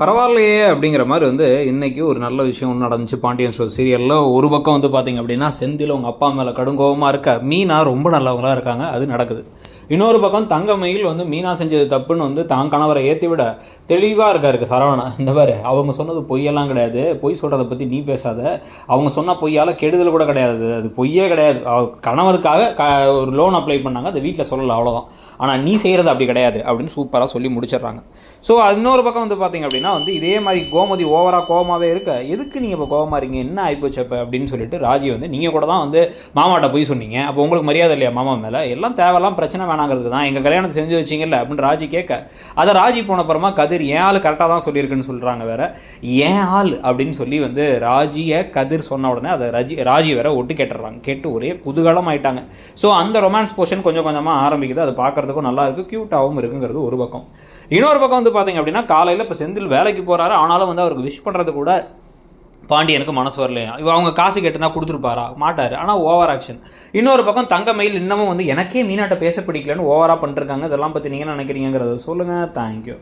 பரவாயில்லையே அப்படிங்கிற மாதிரி வந்து இன்னைக்கு ஒரு நல்ல விஷயம் ஒன்று நடந்துச்சு. பாண்டியன் ஸ்டோர் சீரியலில் ஒரு பக்கம் வந்து பார்த்தீங்க அப்படின்னா செந்தில் உங்கள் அப்பா மேலே கடுங்கோவமாக இருக்க மீனா ரொம்ப நல்லவங்களா இருக்காங்க. அது நடக்குது. இன்னொரு பக்கம் தங்கமயில் வந்து மீனா செஞ்சது தப்புன்னு வந்து தான் கணவரை ஏற்றி விட தெளிவாக இருக்காருக்கு சரவணா. இந்த மாதிரி அவங்க சொன்னது பொய்யெல்லாம் கிடையாது. பொய் சொல்கிறத பற்றி நீ பேசாத. அவங்க சொன்ன பொய்யால் கெடுதல் கூட கிடையாது. அது பொய்யே கிடையாது. கணவருக்காக க ஒரு லோன் அப்ளை பண்ணாங்க. அதை வீட்டில் சொல்லலை அவ்வளோதான் ஆனால் நீ செய்கிறது அப்படி கிடையாது அப்படின்னு சூப்பராக சொல்லி முடிச்சிடுறாங்க. ஸோ இன்னொரு பக்கம் வந்து பார்த்தீங்க அப்படின்னா வந்து இதே மாதிரி கோமதி ஓவராக கோவமாகவே இருக்க எதுக்கு நீங்கள் இப்போ கோவமாக இருக்கீங்க? என்ன ஆகிப்போச்சு அப்போ அப்படின்னு சொல்லிட்டு ராஜி வந்து நீங்கள் கூட தான் வந்து மாமாட்ட போய் சொன்னீங்க. அப்போ உங்களுக்கு மரியாதை இல்லையா மாமா மேலே? எல்லாம் தேவையெல்லாம் பிரச்சனை வேணாங்கிறது தான். எங்கள் கல்யாணத்தை செஞ்சு வச்சிங்கல்ல? அப்படின்னு ராஜி கேட்க அதை ராஜி போன அப்புறமா கதிர் ஏன் ஆள் கரெக்டாக தான் சொல்லியிருக்குன்னு சொல்கிறாங்க வேற. ஏன் ஆள்? அப்படின்னு சொல்லி வந்து ராஜியை கதிர் சொன்ன உடனே அதை ராஜி ராஜி வேற ஒட்டு கேட்டுடுறாங்க கேட்டு ஒரே குதூகலம் ஆயிட்டாங்க. ஸோ அந்த ரொமான்ஸ் போர்ஷன் கொஞ்சம் கொஞ்சமாக ஆரம்பிக்குது. அது பார்க்கறதுக்கும் நல்லா இருக்குது க்யூட்டாகவும் இருக்குங்கிறது ஒரு பக்கம். இன்னொரு பக்கம் வந்து பார்த்தீங்க அப்படின்னா காலையில் இப்போ செந்தில் வேலைக்கு போகிறாரு ஆனாலும் வந்து அவருக்கு விஷ் பண்ணுறது கூட பாண்டியனுக்கு மனசு வரலையா. இவ அவங்க காசு கேட்டுனா கொடுத்துருப்பாரா? மாட்டார். ஆனால் ஓவர் ஆக்ஷன் இன்னொரு பக்கம் தங்கமயில் இன்னமும் வந்து எனக்கே மீனாட்ட பேச பிடிக்கலன்னு ஓவராக பண்ணிருக்காங்க. இதெல்லாம் பற்றி நீங்கள் நினைக்கிறீங்கிறத சொல்லுங்கள் தேங்க்யூ